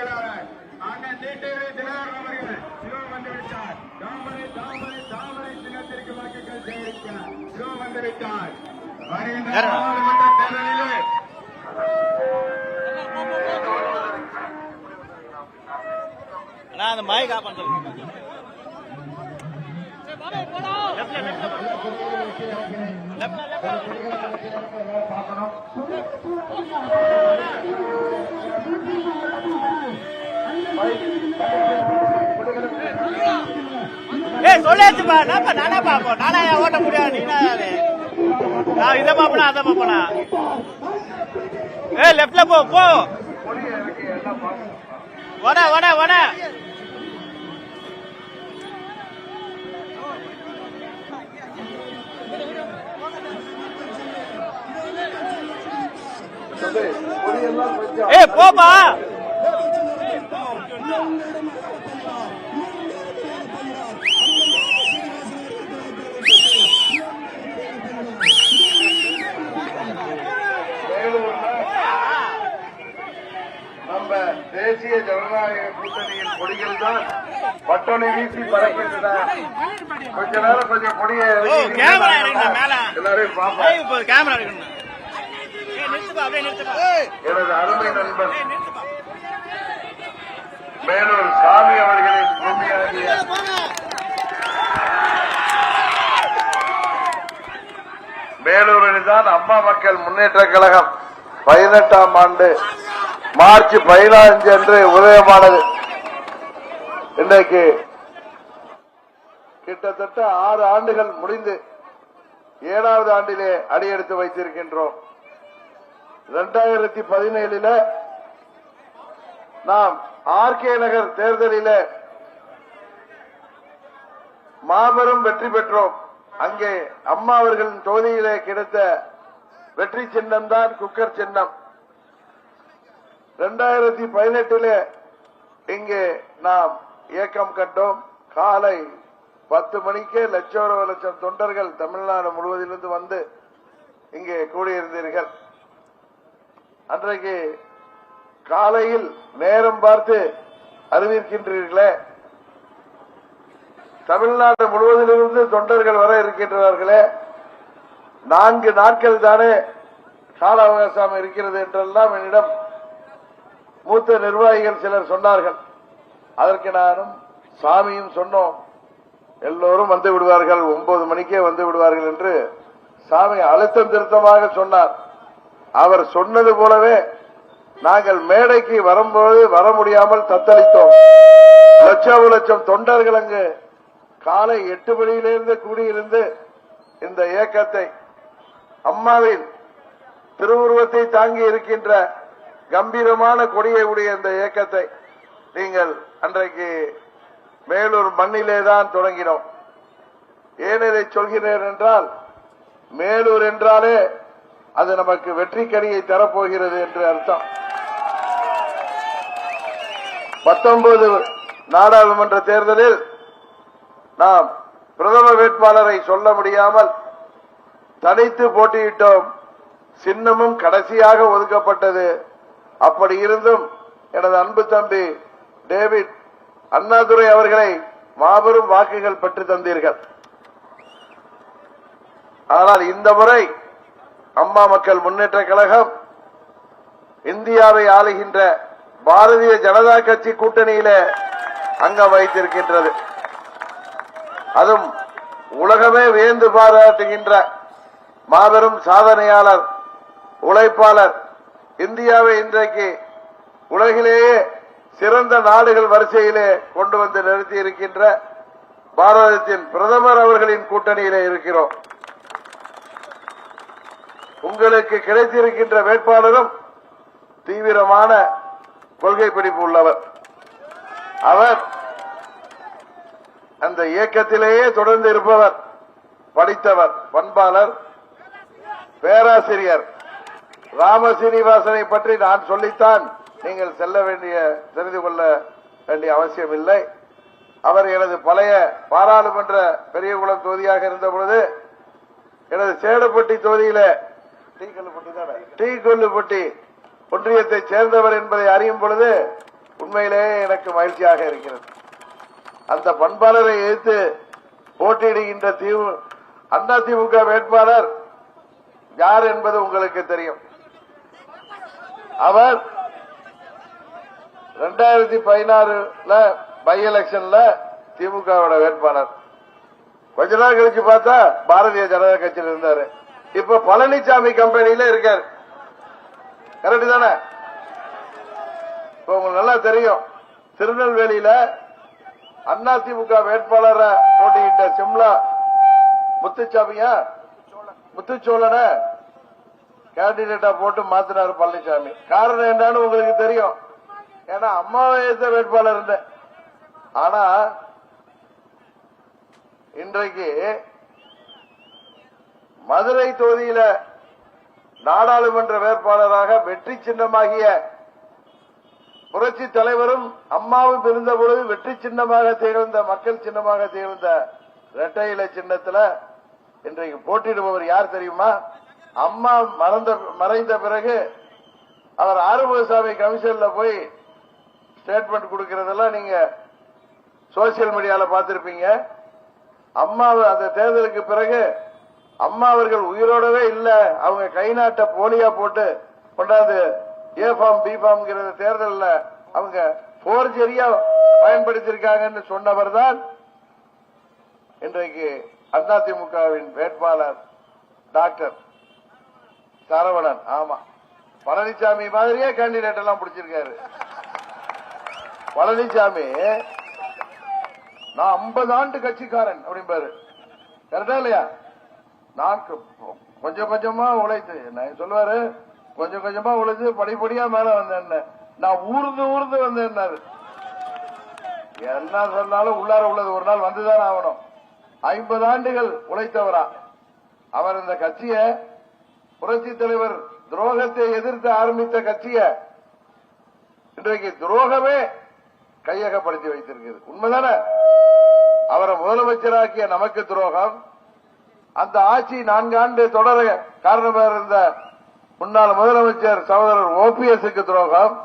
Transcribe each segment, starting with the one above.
செயலாளர் அண்ணன் டிடிவி தினகரன் அவர்கள். இதோ வந்து விட்டார். தாமரை தாமரை தாமரை சின்னத்திற்கு வாக்குகள் சேகரிக்க இதோ வந்து விட்டார். வருகின்ற நாடாளுமன்ற தேர்தலிலே. அண்ணா அந்த பண்ண ஏய் சொல்லியாச்சுப்பா நான்ப்பா நானே பாப்போம் நானே ஓட்ட முடியாது? நீ நான் இதை பாப்பனா அதை பாப்பனா ஏய் லெஃப்ட்ல போ போ. வட வட வட. ஏய் போப்பா. நம்ம தேசிய ஜனநாயக கூட்டணியின் கொடிகள் தான் பட்டொலி வீசி பறக்கின்றன. கொஞ்ச நேரம் கொஞ்சம் கொடியை எல்லாரையும் பார்ப்போம். எனது அருமை நிறுத்துப்பா. மேலூர் சாமி அவர்களின் பூமியாகிய மேலூரில் தான் அம்மா மக்கள் முன்னேற்ற கழகம். பதினெட்டாம் ஆண்டு மார்ச் பதினான்கு அன்று உதயமானது. இன்றைக்கு கிட்டத்தட்ட ஆறு ஆண்டுகள் முடிந்து ஏழாவது ஆண்டிலே அடியெடுத்து வைத்திருக்கின்றோம். இரண்டாயிரத்தி பதினேழுல நாம் ஆர்கே நகர் தேர்தலில மாபெரும் வெற்றி பெற்றோம். அங்கே அம்மா அவர்களின் தொகுதியிலே கிடைத்த வெற்றி சின்னம் தான் குக்கர் சின்னம். இரண்டாயிரத்தி பதினெட்டுல இங்கே நாம் இயக்கம் கண்டோம். காலை பத்து மணிக்கே லட்சம் லட்சம் தொண்டர்கள் தமிழ்நாடு முழுவதிலிருந்து வந்து இங்கே கூடியிருந்தீர்கள். அன்றைக்கு காலையில் நேரம் பார்த்து அறிவிக்கின்றீர்களே தமிழ்நாடு முழுவதிலிருந்து தொண்டர்கள் வர இருக்கின்றார்களே நான்கு நாட்கள் தானே கால அவகாசம் இருக்கிறது என்றெல்லாம் என்னிடம் மூத்த நிர்வாகிகள் சிலர் சொன்னார்கள். அதற்கு நானும் சாமியும் சொன்னோம். எல்லோரும் வந்து விடுவார்கள் ஒன்பது மணிக்கே வந்து விடுவார்கள் என்று சாமி அழுத்தம் திருத்தமாக சொன்னார். அவர் சொன்னது போலவே நாங்கள் மேடைக்கு வரும்போது வர முடியாமல் தத்தளித்தோம். லட்சம் லட்சம் தொண்டர்கள் அங்கு காலை எட்டு மணியிலிருந்து கூடியிருந்து இந்த இயக்கத்தை அம்மாவின் திருவுருவத்தை தாங்கி இருக்கின்ற கம்பீரமான கொடியை உடைய இந்த இயக்கத்தை நீங்கள் அன்றைக்கு மேலூர் மண்ணிலே தான் தொடங்கினோம். ஏன் இதை சொல்கிறேன் என்றால் மேலூர் என்றாலே அது நமக்கு வெற்றி கனியை தரப்போகிறது என்று அர்த்தம். பத்தொன்பது நாடாளுமன்ற தேர்தலில் நாம் பிரதம வேட்பாளரை சொல்ல முடியாமல் தனித்து போட்டியிட்டோம். சின்னமும் கடைசியாக ஒதுக்கப்பட்டது. அப்படி இருந்தும் எனது அன்பு தம்பி டேவிட் அண்ணாதுரை அவர்களை மாபெரும் வாக்குகள் பெற்று தந்தீர்கள். ஆனால் இந்த முறை அம்மா மக்கள் முன்னேற்ற கழகம் இந்தியாவை ஆளுகின்ற பாரதிய ஜனதா கட்சி கூட்டணியில அங்கம் வைத்திருக்கின்றது. அதுவும் உலகமே வியந்து பாராட்டுகின்ற மாபெரும் சாதனையாளர் உழைப்பாளர் இந்தியாவை இன்றைக்கு உலகிலேயே சிறந்த நாடுகள் வரிசையிலே கொண்டு வந்து நிறுத்தி இருக்கின்ற பாரதத்தின் பிரதமர் அவர்களின் கூட்டணியிலே இருக்கிறோம். உங்களுக்கு கிடைத்திருக்கின்ற வேட்பாளரும் தீவிரமான கொள்கை பிடிப்பு உள்ளவர். அவர் அந்த இயக்கத்திலேயே தொடர்ந்து இருப்பவர் படித்தவர் பண்பாளர் பேராசிரியர். ராமசீனிவாசனை பற்றி நான் சொல்லித்தான் நீங்கள் செல்ல வேண்டிய தெரிந்து கொள்ள வேண்டிய அவசியம் இல்லை. அவர் எனது பழைய பாராளுமன்ற பெரியகுளம் தொகுதியாக இருந்த பொழுது எனது சேடப்பட்டி தொகுதியில டீ கொல்லுப்பட்டி ஒன்றியத்தை சேர்ந்தவர் என்பதை அறியும் பொழுது உண்மையிலேயே எனக்கு மகிழ்ச்சியாக இருக்கிறது. அந்த பண்பாளரை எதிர்த்து போட்டியிடுகின்ற திமு அண்ணா திமுக வேட்பாளர் யார் என்பது உங்களுக்கு தெரியும். அவர் ரெண்டாயிரத்தி பதினாறுல பை எலெக்ஷன்ல திமுகவோட வேட்பாளர். கொஞ்ச நாள் கழிச்சு பார்த்தா பாரதிய ஜனதா கட்சியில் இருந்தாரு. இப்ப பழனிசாமி கம்பெனியில இருக்காரு. கரெக்ட் தானே? இப்ப உங்களுக்கு நல்லா தெரியும். திருநெல்வேலியில அதிமுக வேட்பாளரை போட்டியிட்ட சிம்லா முத்துச்சாமியா? முத்துச்சோழன கேண்டிடேட்டா போட்டு மாத்தினாரு பழனிசாமி. காரணம் என்னன்னு உங்களுக்கு தெரியும். ஏன்னா அம்மாவை வேட்பாளர் இருந்தேன் ஆனா இன்றைக்கு மதுரை தொகுதியில நாடாளுமன்ற வேட்பாளராக வெற்றி சின்னமாகிய புரட்சி தலைவரும் அம்மாவும் இருந்த பொழுது வெற்றி சின்னமாக திகழ்ந்த மக்கள் சின்னமாக திகழ்ந்த இரட்டை இலை சின்னத்துல இன்றைக்கு போட்டியிடுபவர் யார் தெரியுமா? அம்மா மறந்த மறைந்த பிறகு அவர் ஆறுமுகசாமி கமிஷன்ல போய் ஸ்டேட்மெண்ட் கொடுக்கறதெல்லாம் நீங்க சோசியல் மீடியால பார்த்திருப்பீங்க. அம்மா அந்த தேர்தலுக்கு பிறகு அம்மா அவர்கள் உயிரோடவே இல்ல. அவங்க கை நாட்ட போலியா போட்டு கொண்டாந்து ஏ ஃபார்ம் பி ஃபார்ம்ங்கிற தேர்தலில் அவங்க போர்ஜெரியா பயன்படுத்தியிருக்காங்கன்னு சொன்னவர் தான் இன்றைக்கு அதிமுகவின் வேட்பாளர் டாக்டர் சரவணன். ஆமா. பழனிசாமி மாதிரியே கேண்டிடேட் எல்லாம் பிடிச்சிருக்காரு. பழனிசாமி நான் 50 ஆண்டு கட்சிக்காரன் அப்படிம்பாரு. கரெக்டா இல்லையா? நான் கொஞ்சம் கொஞ்சமா உழைத்து நான் சொல்லுவாரு கொஞ்சம் கொஞ்சமா உழைத்து படிப்படியா மேல வந்தேன் நான் ஊர்ந்து ஊர்ந்து வந்தேன் என்ன சொன்னாலும் உள்ளார உள்ளது. ஒரு நாள் வந்துதான் ஆகணும். ஐம்பது ஆண்டுகள் உழைத்தவரா. அவர் இந்த கட்சிய புரட்சி தலைவர் துரோகத்தை எதிர்த்து ஆரம்பித்த கட்சிய இன்றைக்கு துரோகமே கையகப்படுத்தி வைத்திருக்கிறது. உண்மைதானே? அவரை முதலமைச்சராக்கிய நமக்கு துரோகம். அந்த ஆட்சி நான்கு ஆண்டு தொடர காரணமாக இருந்த முன்னாள் முதலமைச்சர் சகோதரர் ஓபிஎஸ்க்கு துரோகம்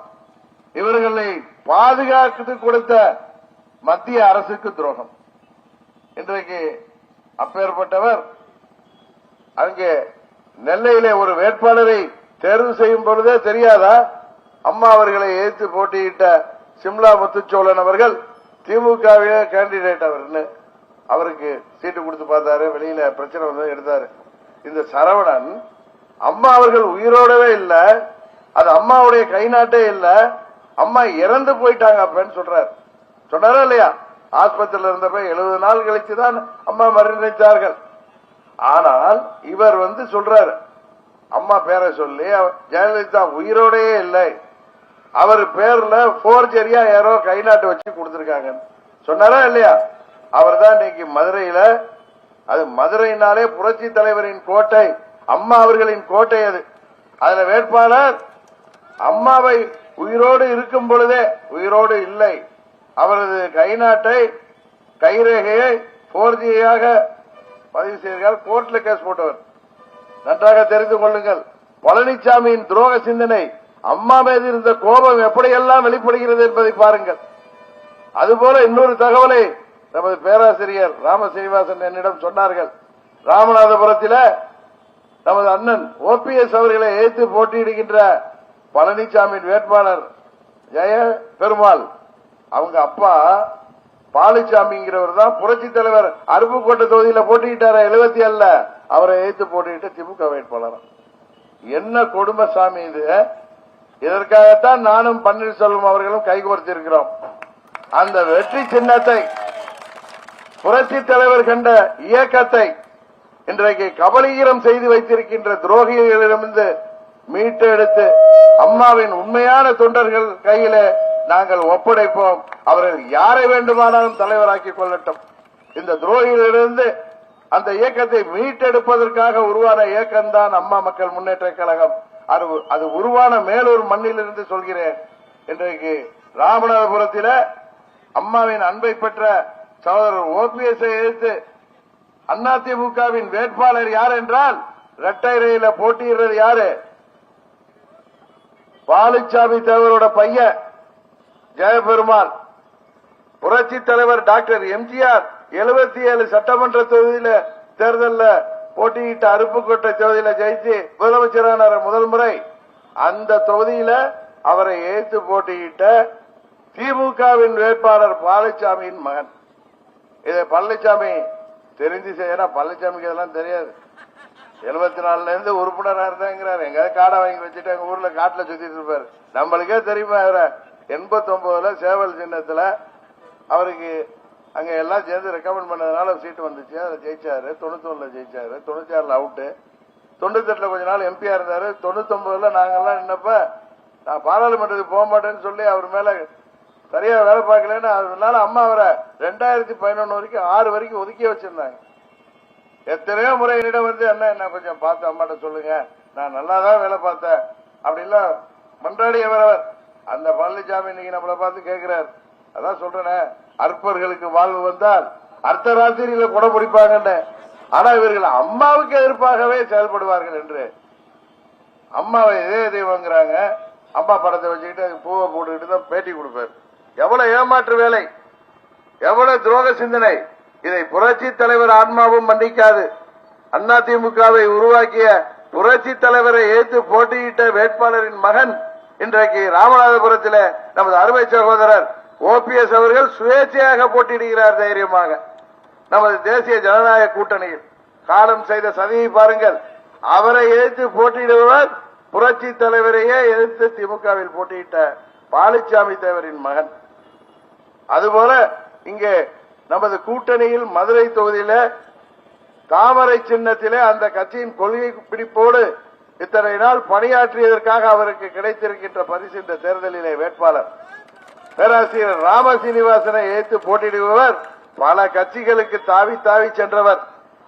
இவர்களை பாதுகாத்து கொடுத்த மத்திய அரசுக்கு துரோகம். இன்றைக்கு அப்பேற்பட்டவர் அங்கே நெல்லையிலே ஒரு வேட்பாளரை தேர்வு செய்யும் பொழுதே தெரியாதா? அம்மா அவர்களை எதிர்த்து போட்டியிட்ட சிம்லா முத்துச்சோழன் அவர்கள் திமுகவிலே கேண்டிடேட் அவர்னு அவருக்கு சீட்டு கொடுத்து பார்த்தாரு வெளியில பிரச்சனை வந்து எடுத்தாரு. இந்த சரவணன் அம்மா அவர்கள் உயிரோடவே இல்ல அது அம்மாவுடைய கை நாட்டே இல்ல அம்மா இறந்து போயிட்டாங்க அப்படின்னு சொல்றாரு. சொன்னாரா இல்லையா? ஆஸ்பத்திரியில் இருந்தப்ப எழுபது நாள் கழிச்சுதான் அம்மா மரணித்தார்கள் ஆனால் இவர் வந்து சொல்றாரு அம்மா பேரை சொல்லி ஜெயலலிதா உயிரோடயே இல்லை. அவர் பேர்ல போர்ஜரியா யாரோ கை நாட்டு வச்சு கொடுத்திருக்காங்க சொன்னாரா இல்லையா? அவர் தான் இன்னைக்கு மதுரையில அது மதுரையினாலே புரட்சி தலைவரின் கோட்டை அம்மா அவர்களின் கோட்டை அது. அதுல வேட்பாளர் அம்மாவை உயிரோடு இருக்கும் பொழுதே உயிரோடு இல்லை. அவரது கை நாட்டை கைரேகையை போர்ஜியாக பதிவு செய்தார் கோர்ட்ல கேஸ் போட்டவர். நன்றாக தெரிந்து கொள்ளுங்கள். பழனிசாமியின் துரோக சிந்தனை அம்மா மீது இருந்த கோபம் எப்படியெல்லாம் வெளிப்படுகிறது என்பதை பாருங்கள். அதுபோல இன்னொரு தகவலை நமது பேராசிரியர் ராம சீனிவாசன் என்னிடம் சொன்னார்கள் ராமநாதபுரத்தில் நமது அண்ணன் ஓபிஎஸ் அவர்களை ஏற்று போட்டியிடுகின்ற பழனிசாமியின் வேட்பாளர் ஜெய பெருமாள். அவங்க அப்பா பாலுசாமிங்கிறவர் தான் புரட்சி தலைவர். அருப்புக்கோட்டை தொகுதியில் போட்டியிட்டார எழுபத்தி அல்ல அவரை ஏற்று போட்டியிட்ட திமுக வேட்பாளர். என்ன கொடுமை சாமி இது? இதற்காகத்தான் நானும் பன்னீர்செல்வம் அவர்களும் கைகோர்த்திருக்கிறோம். அந்த வெற்றி சின்னத்தை புரட்சி தலைவர் கண்ட இயக்கத்தை இன்றைக்கு கபலீகரம் செய்து வைத்திருக்கின்ற துரோகிகளிடமிருந்து மீட்டெடுத்து அம்மாவின் உண்மையான தொண்டர்கள் கையில நாங்கள் ஒப்படைப்போம். அவர்கள் யாரை வேண்டுமானாலும் தலைவராக்கிக் கொள்ளட்டும். இந்த துரோகிகளிலிருந்து அந்த இயக்கத்தை மீட்டெடுப்பதற்காக உருவான இயக்கம்தான் அம்மா மக்கள் முன்னேற்ற கழகம். அது அது உருவான மேலூர் மண்ணிலிருந்து சொல்கிறேன். இன்றைக்கு ராமநாதபுரத்தில் அம்மாவின் அன்பை பெற்ற சகோதரர் ஓபிஎஸ் எதிர்த்து அதிமுகவின் வேட்பாளர் யார் என்றால் இரட்டை ரயில போட்டியிடுறது யாரு? பாலுச்சாமி தேவரோட பையன் ஜெயபெருமாள் புரட்சி தலைவர் டாக்டர் எம்ஜிஆர் 77 ஏழு சட்டமன்ற தொகுதியில தேர்தலில் போட்டியிட்ட அருப்புக்கோட்டை தொகுதியில ஜெயிச்சு முதலமைச்சரான முதல் முறை. அந்த தொகுதியில அவரை ஏற்று போட்டியிட்ட திமுகவின் வேட்பாளர் பாலசாமியின் மகன். இதை பழனிசாமி தெரிஞ்சு செய்யறா பழனிசாமிக்கு இதெல்லாம் தெரியாது. எழுபத்தி நாலுல இருந்து உறுப்பினரா இருந்தாங்கிறாரு. எங்கேயாவது காடை வாங்கி வச்சுட்டு எங்க ஊர்ல காட்டுல சுத்திட்டு இருப்பாரு. நம்மளுக்கே தெரியுமா அவரை எண்பத்தி ஒன்பதுல சேவல் சின்னத்துல அவருக்கு அங்க எல்லாம் சேர்ந்து ரெக்கமெண்ட் பண்ணதுனால சீட்டு வந்துச்சு. அதை ஜெயிச்சாரு. தொண்ணூத்தி ஒண்ணுல ஜெயிச்சாரு. தொண்ணூத்தி ஆறுல அவுட்டு தொண்ணூத்தி எட்டுல கொஞ்ச நாள் எம்பியா இருந்தாரு. தொண்ணூத்தி ஒன்பதுல நாங்கெல்லாம் நின்னப்ப நான் பாராளுமன்றத்துக்கு போக மாட்டேன்னு சொல்லி அவர் மேல சரியா வேலை பார்க்கலன்னு அதனால அம்மா அவரை ரெண்டாயிரத்தி பதினொன்னு வரைக்கும் ஆறு வரைக்கும் ஒதுக்கி வச்சிருந்தாங்க. எத்தனையோ முறை என்னிடம் வந்து என்ன என்ன கொஞ்சம் பார்த்து அம்மாட்ட சொல்லுங்க. நான் நல்லா தான் வேலை பார்த்தேன். அப்படின்லாம் மன்றாடியவர் அவர் அந்த பழனிசாமி இன்னைக்கு நம்மளை பார்த்து கேட்கிறார் அதான் சொல்றேன் அற்பர்களுக்கு வாழ்வு வந்தால் அர்த்த ராத்திரியில குடம் பிடிப்பாங்கன்னு. ஆனா இவர்கள் அம்மாவுக்கு எதிர்ப்பாகவே செயல்படுவார்கள் என்று. அம்மாவை இதே தெய்வங்கிறாங்க அம்மா படத்தை வச்சுக்கிட்டு அது பூவை போட்டுக்கிட்டு தான் பேட்டி கொடுப்பாரு. எவ்வளவு ஏமாற்று வேலை? எவ்வளவு துரோக சிந்தனை? இதை புரட்சி தலைவர் ஆன்மாவும் மன்னிக்காது. அதிமுகவை உருவாக்கிய புரட்சி தலைவரை ஏற்று போட்டியிட்ட வேட்பாளரின் மகன் இன்றைக்கு ராமநாதபுரத்தில் நமது அருமை சகோதரர் ஓபிஎஸ் அவர்கள் சுயேட்சையாக போட்டியிடுகிறார் தைரியமாக. நமது தேசிய ஜனநாயக கூட்டணியில் காலம் செய்த சதியை பாருங்கள். அவரை எதிர்த்து போட்டியிடுபவர் புரட்சி தலைவரையே எதிர்த்து திமுகவில் போட்டியிட்ட பாலிச்சாமி தேவரின் மகன். அதுபோல இங்கே நமது கூட்டணியில் மதுரை தொகுதியில தாமரை சின்னத்திலே அந்த கட்சியின் கொள்கை பிடிப்போடு இத்தனை நாள் பணியாற்றியதற்காக அவருக்கு கிடைத்திருக்கின்ற பரிசு இந்த தேர்தலிலே வேட்பாளர். பேராசிரியர் ராம சீனிவாசனை ஏற்று போட்டியிடுபவர் பல கட்சிகளுக்கு தாவி தாவி சென்றவர்.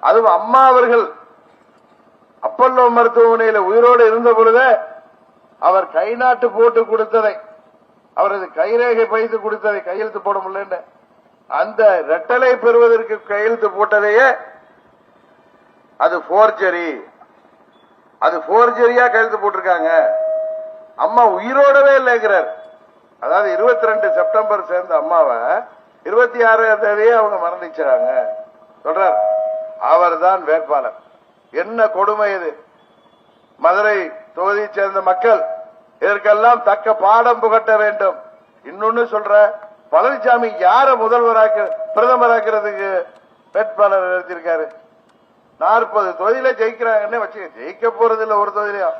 அதுவும் அம்மா அவர்கள். அப்பல்லோ மருத்துவமனையில் உயிரோடு இருந்த பொழுதே அவர் கை நாட்டு போட்டு கொடுத்ததை அவரது கைரேகை பைத்து கொடுத்ததை கையெழுத்து போட முடியல அந்த ரெட்டலை பெறுவதற்கு கையெழுத்து போட்டதையே அது போர்ஜரி அது போர்ஜரியா கையெழுத்து போட்டிருக்காங்க. அம்மா உயிரோடவே இல்லைங்கிறார். அதாவது இருபத்தி ரெண்டு செப்டம்பர் சேர்ந்த அம்மாவை இருபத்தி ஆறாம் தேதியே அவங்க மரணிச்சாங்க சொல்றார் அவர்தான் வேட்பாளர். என்ன கொடுமை இது? மதுரை தொகுதியை சேர்ந்த மக்கள் இதற்கெல்லாம் தக்க பாடம் புகட்ட வேண்டும். இன்னொன்னு சொல்ற பழனிசாமி யார முதல்வராக்க பிரதமராக்கிறதுக்கு வேட்பாளர் நிறுத்திருக்காரு நாற்பது தொகுதியில ஜெயிக்கிறாங்கன்னு வச்சு ஜெயிக்க போறது இல்ல ஒரு தொகுதியிலையும்.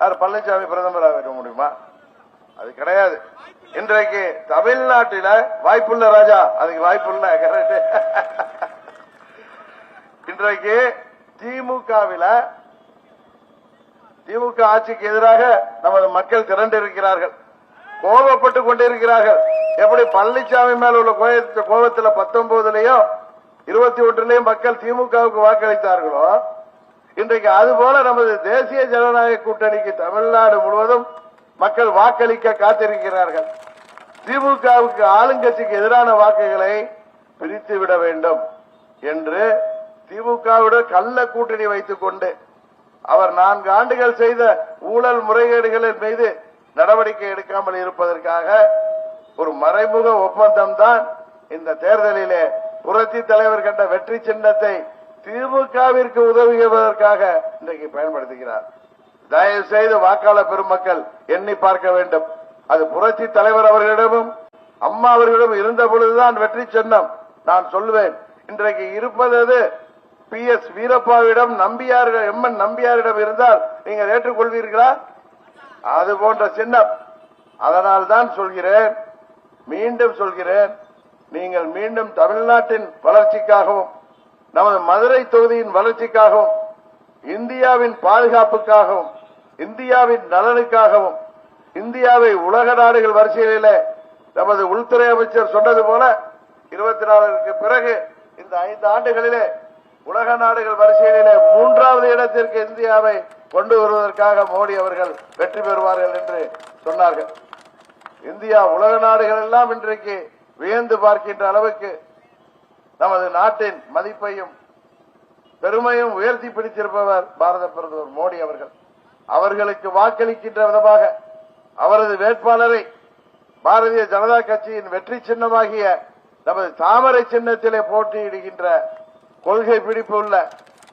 யார் பழனிசாமி பிரதமராக இருக்க முடியுமா? அது கிடையாது. இன்றைக்கு தமிழ்நாட்டில வாய்ப்புள்ள ராஜா அதுக்கு வாய்ப்புள்ள கரெக்ட் இன்றைக்கு திமுகவில திமுக ஆட்சிக்கு எதிராக நமது மக்கள் திரண்டு இருக்கிறார்கள் கோபப்பட்டு கொண்டிருக்கிறார்கள். எப்படி பழனிசாமி மேல உள்ள கோபத்தில் கோபத்துல பத்தொன்பதுலயும் இருபத்தி ஒன்றுலயும் மக்கள் திமுகவுக்கு வாக்களித்தார்களோ இன்றைக்கு அதுபோல நமது தேசிய ஜனநாயக கூட்டணிக்கு தமிழ்நாடு முழுவதும் மக்கள் வாக்களிக்க காத்திருக்கிறார்கள். திமுகவுக்கு ஆளுங்கட்சிக்கு எதிரான வாக்குகளை பிரித்து விட வேண்டும் என்று திமுகவுடன் கள்ள கூட்டணி வைத்துக் கொண்டு அவர் நான்கு ஆண்டுகள் செய்த ஊழல் முறைகேடுகளின் மீது நடவடிக்கை எடுக்காமல் இருப்பதற்காக ஒரு மறைமுக ஒப்பந்தம் தான் இந்த தேர்தலிலே புரட்சி தலைவர் கண்ட வெற்றி சின்னத்தை திமுகவிற்கு உதவுவதற்காக இன்றைக்கு பயன்படுத்துகிறார். தயவு செய்து வாக்காளர் பெருமக்கள் எண்ணி பார்க்க வேண்டும். அது புரட்சி தலைவர் அவர்களிடமும் அம்மா அவர்களிடம் இருந்த பொழுதுதான் வெற்றி சின்னம். நான் சொல்லுவேன் இன்றைக்கு இருப்பது பி எஸ் வீரப்பாவிடம் நம்பியாரிடம் எம் என் நம்பியாரிடம் இருந்தால் நீங்கள் ஏற்றுக்கொள்வீர்களா? அது போன்ற சின்னம். அதனால் தான் சொல்கிறேன் மீண்டும் சொல்கிறேன் நீங்கள் மீண்டும் தமிழ்நாட்டின் வளர்ச்சிக்காகவும் நமது மதுரை தொகுதியின் வளர்ச்சிக்காகவும் இந்தியாவின் பாதுகாப்புக்காகவும் இந்தியாவின் நலனுக்காகவும் இந்தியாவை உலக நாடுகள் வரிசையில நமது உள்துறை அமைச்சர் சொன்னது போல இருபத்தி நாலுக்கு பிறகு இந்த ஐந்து ஆண்டுகளிலே உலக நாடுகள் வரிசையிலே மூன்றாவது இடத்திற்கு இந்தியாவை கொண்டு வருவதற்காக மோடி அவர்கள் வெற்றி பெறுவார்கள் என்று சொன்னார்கள். இந்தியா உலக நாடுகள் எல்லாம் இன்றைக்கு வியந்து பார்க்கின்ற அளவுக்கு நமது நாட்டின் மதிப்பையும் பெருமையும் உயர்த்தி பிடித்திருப்பவர் பாரத பிரதமர் மோடி அவர்கள். அவர்களுக்கு வாக்களிக்கின்ற விதமாக அவரது வேட்பாளரை பாரதிய ஜனதா கட்சியின் வெற்றி சின்னமாகிய நமது தாமரை சின்னத்திலே போட்டியிடுகின்ற கொள்கை பிடிப்பு உள்ள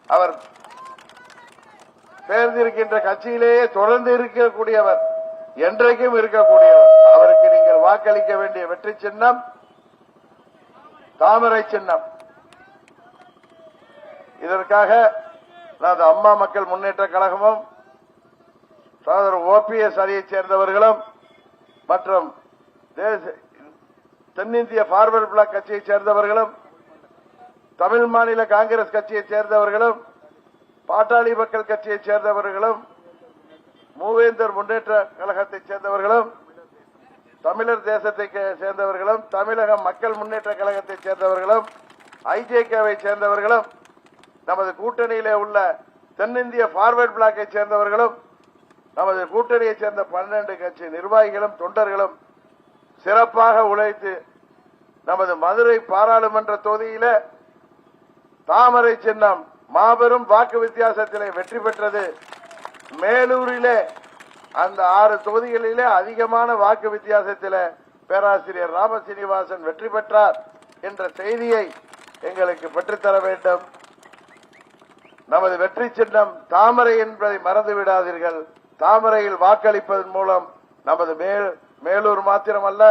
அவர் சேர்ந்திருக்கின்ற கட்சியிலேயே தொடர்ந்து இருக்கக்கூடியவர் என்றைக்கும் இருக்கக்கூடியவர். அவருக்கு நீங்கள் வாக்களிக்க வேண்டிய வெற்றி சின்னம் தாமரை சின்னம். இதற்காக நமது அம்மா மக்கள் முன்னேற்ற கழகமும் சகோதரர் ஓபிஎஸ் அணியைச் சேர்ந்தவர்களும் மற்றும் தேச- தென்னிந்திய பார்வர்ட் பிளாக் கட்சியைச் சேர்ந்தவர்களும் தமிழ் மாநில காங்கிரஸ் கட்சியைச் சேர்ந்தவர்களும் பாட்டாளி மக்கள் கட்சியைச் சேர்ந்தவர்களும் மூவேந்தர் முன்னேற்ற கழகத்தைச் சேர்ந்தவர்களும் தமிழர் தேசத்தை சேர்ந்தவர்களும் தமிழக மக்கள் முன்னேற்ற கழகத்தைச் சேர்ந்தவர்களும் ஐஜேகேவை சேர்ந்தவர்களும் நமது கூட்டணியிலே உள்ள தென்னிந்திய பார்வர்ட் பிளாக்கை சேர்ந்தவர்களும் நமது கூட்டணியைச் சேர்ந்த பன்னெண்டு கட்சி நிர்வாகிகளும் தொண்டர்களும் சிறப்பாக உழைத்து நமது மதுரை பாராளுமன்ற தொகுதியில தாமரை சின்னம் மாபெரும் வாக்கு வித்தியாசத்திலே வெற்றி பெற்றது. மேலூரிலே அந்த ஆறு தொகுதிகளிலே அதிகமான வாக்கு வித்தியாசத்திலே பேராசிரியர் ராமசீனிவாசன் வெற்றி பெற்றார் என்ற செய்தியை எங்களுக்கு பெற்றுத்தர வேண்டும். நமது வெற்றி சின்னம் தாமரை என்பதை மறந்து விடாதீர்கள். தாமரையில் வாக்களிப்பதன் மூலம் நமது மேலூர் மாத்திரமல்ல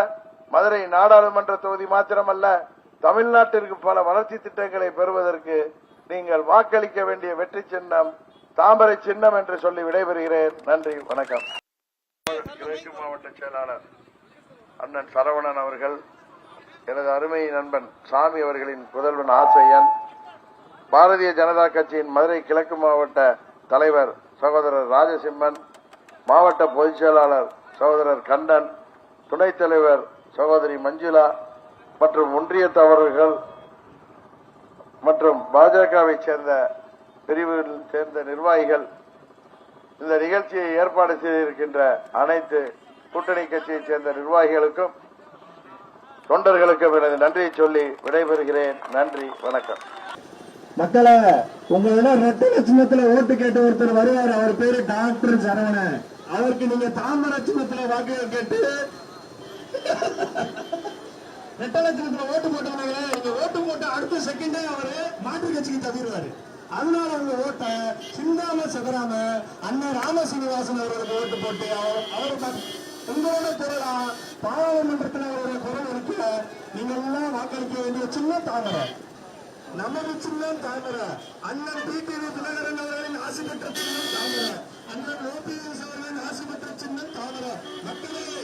மதுரை நாடாளுமன்ற தொகுதி மாத்திரமல்ல தமிழ்நாட்டிற்கு பல வளர்ச்சி திட்டங்களை பெறுவதற்கு நீங்கள் வாக்களிக்க வேண்டிய வெற்றி சின்னம் தாமரை சின்னம் என்று சொல்லி விடைபெறுகிறேன். நன்றி வணக்கம். கிழக்கு மாவட்ட செயலாளர் அண்ணன் சரவணன் அவர்கள் எனது அருமை நண்பன் சாமி அவர்களின் புதல்வன் ஆசையன் பாரதிய ஜனதா கட்சியின் மதுரை கிழக்கு மாவட்ட தலைவர் சகோதரர் ராஜசிம்மன் மாவட்ட பொதுச் செயலாளர் சகோதரர் கண்ணன் துணைத் தலைவர் சகோதரி மஞ்சுளா மற்றும் ஒன்றிய தவறுகள் மற்றும் பாஜகவை சேர்ந்த பிரிவில் சேர்ந்த நிர்வாகிகள் இந்த நிகழ்ச்சியை ஏற்பாடு செய்திருக்கின்ற அனைத்து கூட்டணி கட்சியைச் சேர்ந்த நிர்வாகிகளுக்கும் தொண்டர்களுக்கும் எனது நன்றியை சொல்லி விடைபெறுகிறேன். நன்றி வணக்கம். மக்களை உங்களோட ரத்த சின்னத்துல ஓட்டு கேட்ட ஒருத்தர் வருவார். அவர் பேரு டாக்டர் சரவணன். அவருக்கு நீங்க தாமரை சின்னத்துல வாக்கு கேட்டு ரெட்டல ஓட்டு போட்டவங்களே நீங்க ஓட்டு போட்டு அடுத்த செகண்டே அவரு மாற்று கட்சிக்கு தவிர்வாரு. அதனால உங்க ஓட்ட சிந்தாம சதராம அண்ணன் ராம சீனிவாசன் அவர்களுக்கு ஓட்டு போட்டு அவர் அவர் உங்களோட குரலா பாராளுமன்றத்தில் அவருடைய குரல் இருக்க. நீங்க எல்லாம் வாக்களிக்க வேண்டிய சின்ன தாமரை. நமது சின்னம் தாமரை. அண்ணன் பி டிடிவி தினகரன் அவர்களின் ஆசை பெற்ற சின்னம் தாமரை அண்ணன் ஓபிஎஸ் அவர்கள் ಮಕ್ಕಳಿಗೆ